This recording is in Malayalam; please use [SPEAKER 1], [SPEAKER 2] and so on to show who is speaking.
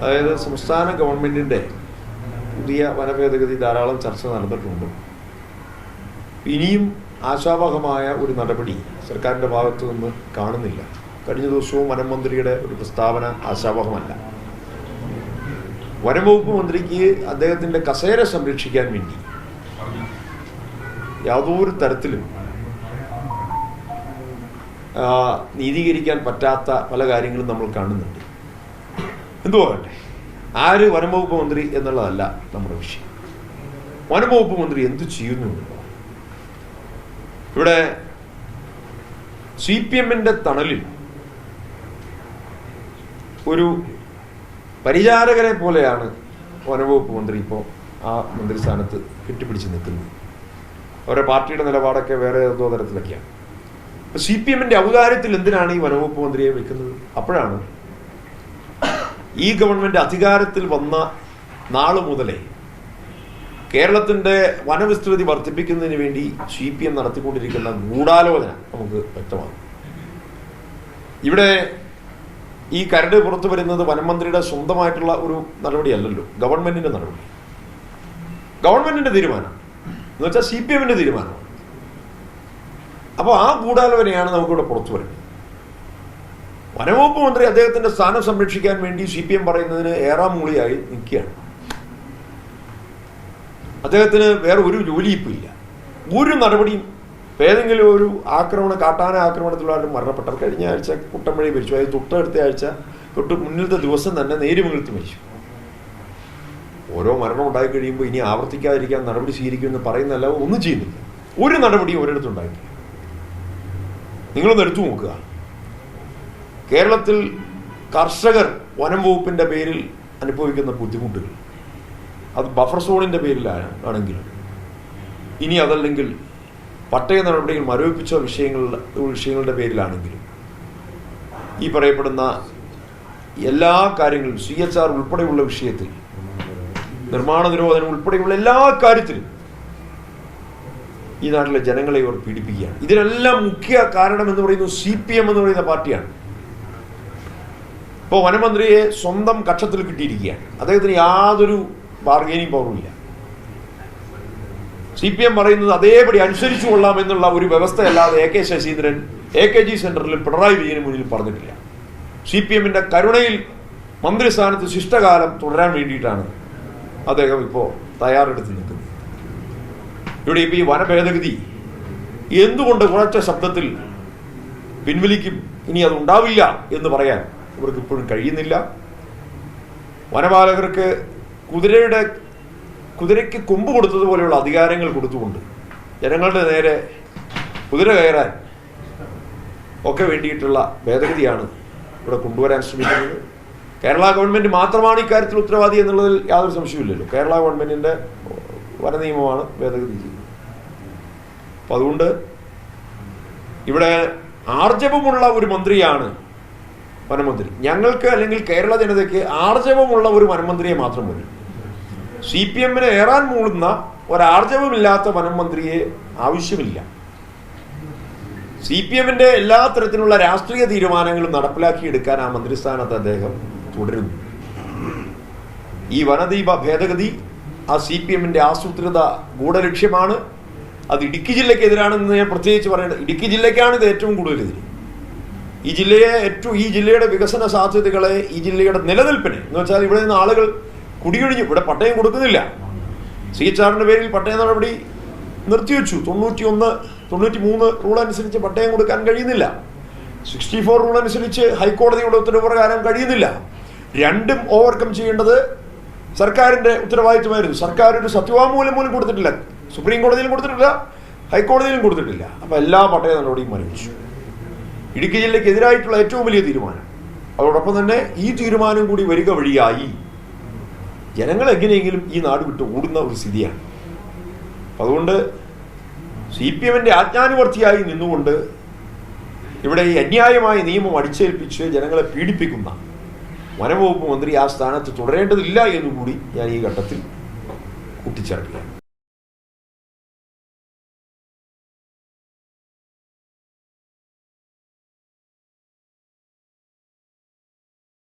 [SPEAKER 1] അതായത് സംസ്ഥാന ഗവൺമെന്റിന്റെ പുതിയ വനഭേദഗതി ധാരാളം ചർച്ച നടന്നിട്ടുണ്ട്. ഇനിയും ആശാവഹമായ ഒരു നടപടി സർക്കാരിന്റെ ഭാഗത്തു നിന്ന് കാണുന്നില്ല. കഴിഞ്ഞ ദിവസവും വനം മന്ത്രിയുടെ ഒരു പ്രസ്താവന ആശാവഹമല്ല. വനംവകുപ്പ് മന്ത്രിക്ക് അദ്ദേഹത്തിന്റെ കസേര സംരക്ഷിക്കാൻ വേണ്ടി യാതൊരു തരത്തിലും നീതീകരിക്കാൻ പറ്റാത്ത പല കാര്യങ്ങളും നമ്മൾ കാണുന്നുണ്ട്. എന്തുവാകട്ടെ ആര് വനംവകുപ്പ് മന്ത്രി എന്നുള്ളതല്ല നമ്മുടെ വിഷയം. വനംവകുപ്പ് മന്ത്രി എന്ത് ചെയ്യുന്നു? ഇവിടെ സി പി എമ്മിന്റെ തണലിൽ ഒരു പരിചാരകരെ പോലെയാണ് വനംവകുപ്പ് മന്ത്രി ഇപ്പോൾ ആ മന്ത്രിസ്ഥാനത്ത് കെട്ടിപ്പിടിച്ച് നിൽക്കുന്നത്. അവരുടെ പാർട്ടിയുടെ നിലപാടൊക്കെ വേറെ ഏതോ തരത്തിലൊക്കെയാണ്. സി പി എമ്മിന്റെ ഔദാര്യത്തിൽ എന്തിനാണ് ഈ വനംവകുപ്പ് മന്ത്രിയെ വെക്കുന്നത്? അപ്പോഴാണ് ഈ ഗവൺമെന്റ് അധികാരത്തിൽ വന്ന നാൾ മുതലേ കേരളത്തിന്റെ വനവിസ്തൃതി വർദ്ധിപ്പിക്കുന്നതിന് വേണ്ടി സി പി എം നടത്തിക്കൊണ്ടിരിക്കുന്ന ഗൂഢാലോചന നമുക്ക് വ്യക്തമാകും. ഇവിടെ ഈ കരട് പുറത്തു വരുന്നത് വനമന്ത്രിയുടെ സ്വന്തമായിട്ടുള്ള ഒരു നടപടിയല്ലല്ലോ ഗവൺമെന്റിന്റെ നടപടി. ഗവൺമെന്റിന്റെ തീരുമാനം. എന്ന് വെച്ചാൽ സി പി എമ്മിന്റെ തീരുമാനമാണ് അപ്പോൾ ആ ഗൂഢാലോചനയാണ് നമുക്കിവിടെ പുറത്തു വരുന്നത്. വനവകുപ്പ് മന്ത്രി അദ്ദേഹത്തിന്റെ സ്ഥാനം സംരക്ഷിക്കാൻ വേണ്ടി സി പി എം പറയുന്നതിന് ഏറാം മൂളിയായി നിൽക്കുകയാണ്. അദ്ദേഹത്തിന് വേറെ ഒരു ജോലി ഇപ്പം ഇല്ല ഒരു നടപടിയും ഏതെങ്കിലും ഒരു ആക്രമണ കാട്ടാന ആക്രമണത്തിലാരും മരണപ്പെട്ടവർ കഴിഞ്ഞ ആഴ്ച കുട്ടമ്പഴി മരിച്ചു. അതായത് തൊട്ടടുത്ത ആഴ്ച തൊട്ട് മുന്നിലത്തെ ദിവസം തന്നെ നേരുമംഗലത്ത് മരിച്ചു. ഓരോ മരണം ഉണ്ടായി കഴിയുമ്പോൾ ഇനി ആവർത്തിക്കാതിരിക്കാൻ നടപടി സ്വീകരിക്കുമെന്ന് പറയുന്നല്ല ഒന്നും ചെയ്യുന്നില്ല. ഒരു നടപടിയും ഒരിടത്തും ഉണ്ടായിട്ടില്ല. നിങ്ങളൊന്ന് എടുത്തു നോക്കുക. കേരളത്തിൽ കർഷകർ വനം വകുപ്പിന്റെ പേരിൽ അനുഭവിക്കുന്ന ബുദ്ധിമുട്ടുകൾ. അത് ബഫർ സോണിന്റെ പേരിലാണ് ആണെങ്കിലും. ഇനി അതല്ലെങ്കിൽ പട്ടയ നടപടികൾ മരവിപ്പിച്ച വിഷയങ്ങളുടെ വിഷയങ്ങളുടെ പേരിലാണെങ്കിലും. ഈ പറയപ്പെടുന്ന എല്ലാ കാര്യങ്ങളും സി എച്ച് ആർ ഉൾപ്പെടെയുള്ള വിഷയത്തിൽ നിർമ്മാണ നിരോധനം ഉൾപ്പെടെയുള്ള എല്ലാ കാര്യത്തിലും ഈ നാട്ടിലെ ജനങ്ങളെ ഇവർ പീഡിപ്പിക്കുകയാണ്. ഇതിനെല്ലാം മുഖ്യ കാരണം എന്ന് പറയുന്നത് സി പി എം എന്ന് പറയുന്ന പാർട്ടിയാണ്. ഇപ്പോൾ വനമന്ത്രിയെ സ്വന്തം കക്ഷത്തിൽ കിട്ടിയിരിക്കുകയാണ്. അദ്ദേഹത്തിന് യാതൊരു ബാർഗൈനിങ് പവറുമില്ല സി പി എം പറയുന്നത് അതേപടി അനുസരിച്ചു കൊള്ളാം എന്നുള്ള ഒരു വ്യവസ്ഥയല്ലാതെ A K Saseendran A K G സെന്ററിൽ പിണറായി വിജയന് മുന്നിൽ പറഞ്ഞിട്ടില്ല. സി പി എമ്മിന്റെ കരുണയിൽ മന്ത്രിസ്ഥാനത്ത് ശിഷ്ടകാലം തുടരാൻ വേണ്ടിയിട്ടാണ് അദ്ദേഹം ഇപ്പോൾ തയ്യാറെടുത്ത് നിൽക്കുന്നത്. ഇവിടെ ഇപ്പോൾ ഈ വനഭേദഗതി എന്തുകൊണ്ട് കുറച്ച ശബ്ദത്തിൽ പിൻവലിക്കും? ഇനി അത് ഉണ്ടാവില്ല എന്ന് പറയാൻ ഇവർക്ക് ഇപ്പോഴും കഴിയുന്നില്ല. വനപാലകർക്ക് കുതിരയുടെ കുതിരയ്ക്ക് കൊമ്പ് കൊടുത്തതുപോലെയുള്ള അധികാരങ്ങൾ കൊടുത്തുകൊണ്ട് ജനങ്ങളുടെ നേരെ കുതിര കയറാൻ ഒക്കെ വേണ്ടിയിട്ടുള്ള ഭേദഗതിയാണ് ഇവിടെ കൊണ്ടുവരാൻ ശ്രമിക്കുന്നത്. കേരള ഗവൺമെന്റ് മാത്രമാണ് ഇക്കാര്യത്തിൽ ഉത്തരവാദി എന്നുള്ളതിൽ യാതൊരു സംശയമില്ലല്ലോ കേരള ഗവൺമെന്റിന്റെ വനനിയമമാണ് ഭേദഗതി ചെയ്യുന്നത്. അപ്പം അതുകൊണ്ട് ഇവിടെ ആർജവമുള്ള ഒരു മന്ത്രിയാണ് വനമന്ത്രി. ഞങ്ങൾക്ക് അല്ലെങ്കിൽ കേരള ജനതയ്ക്ക് ആർജവമുള്ള ഒരു വനമന്ത്രിയെ മാത്രം മതി. സി പി എമ്മിന് ഏറാൻ മൂളുന്ന ഒരാർജവമില്ലാത്ത വനമന്ത്രിയെ ആവശ്യമില്ല. സി പി എമ്മിന്റെ എല്ലാ തരത്തിലുള്ള രാഷ്ട്രീയ തീരുമാനങ്ങളും നടപ്പിലാക്കിയെടുക്കാൻ ആ മന്ത്രിസ്ഥാനത്ത് അദ്ദേഹം തുടരുന്നു. ഈ വനദീപ ഭേദഗതി ആ സി പി എമ്മിന്റെ ആസൂത്രിത ഗൂഢലക്ഷ്യമാണ്. അത് ഇടുക്കി ജില്ലയ്ക്കെതിരാണെന്ന് ഞാൻ പ്രത്യേകിച്ച് പറയേണ്ടത് ഇടുക്കി ജില്ലയ്ക്കാണ് ഇത് ഏറ്റവും കൂടുതൽ എതിര്. ഈ ജില്ലയെ ഏറ്റവും ഈ ജില്ലയുടെ വികസന സാധ്യതകളെ ഈ ജില്ലയുടെ നിലനിൽപ്പിനെ എന്ന് വെച്ചാൽ ഇവിടെ നിന്ന് ആളുകൾ കുടിയൊഴിഞ്ഞു. ഇവിടെ പട്ടയം കൊടുക്കുന്നില്ല. സി എച്ച് ആറിന്റെ പേരിൽ പട്ടയ നടപടി നിർത്തിവെച്ചു. തൊണ്ണൂറ്റി ഒന്ന് തൊണ്ണൂറ്റി മൂന്ന് റൂൾ അനുസരിച്ച് പട്ടയം കൊടുക്കാൻ കഴിയുന്നില്ല. സിക്സ്റ്റി ഫോർ റൂൾ അനുസരിച്ച് ഹൈക്കോടതിയുടെ ഉത്തരവ് പ്രകാരം കഴിയുന്നില്ല. രണ്ടും ഓവർകം ചെയ്യേണ്ടത് സർക്കാരിന്റെ ഉത്തരവാദിത്വമായിരുന്നു സർക്കാർ ഒരു സത്യവാങ്മൂലം പോലും കൊടുത്തിട്ടില്ല. സുപ്രീം കോടതിയിലും കൊടുത്തിട്ടില്ല ഹൈക്കോടതിയിലും കൊടുത്തിട്ടില്ല. അപ്പോൾ എല്ലാ പട്ടയ നടപടിയും മരവിച്ചു. ഇടുക്കി ജില്ലയ്ക്ക് എതിരായിട്ടുള്ള ഏറ്റവും വലിയ തീരുമാനം. അതോടൊപ്പം തന്നെ ഈ തീരുമാനം കൂടി വരിക വഴിയായി ജനങ്ങൾ എങ്ങനെയെങ്കിലും ഈ നാട് വിട്ട് ഓടുന്ന ഒരു സ്ഥിതിയാണ്. അതുകൊണ്ട് സി പി എമ്മിന്റെ ആജ്ഞാനുവർത്തിയായി നിന്നുകൊണ്ട് ഇവിടെ ഈ അന്യായമായ നിയമം അടിച്ചേൽപ്പിച്ച് ജനങ്ങളെ പീഡിപ്പിക്കുന്ന വനംവകുപ്പ് മന്ത്രി ആ സ്ഥാനത്ത് തുടരേണ്ടതില്ല എന്നുകൂടി ഞാൻ ഈ ഘട്ടത്തിൽ കൂട്ടിച്ചേർക്കുകയാണ്.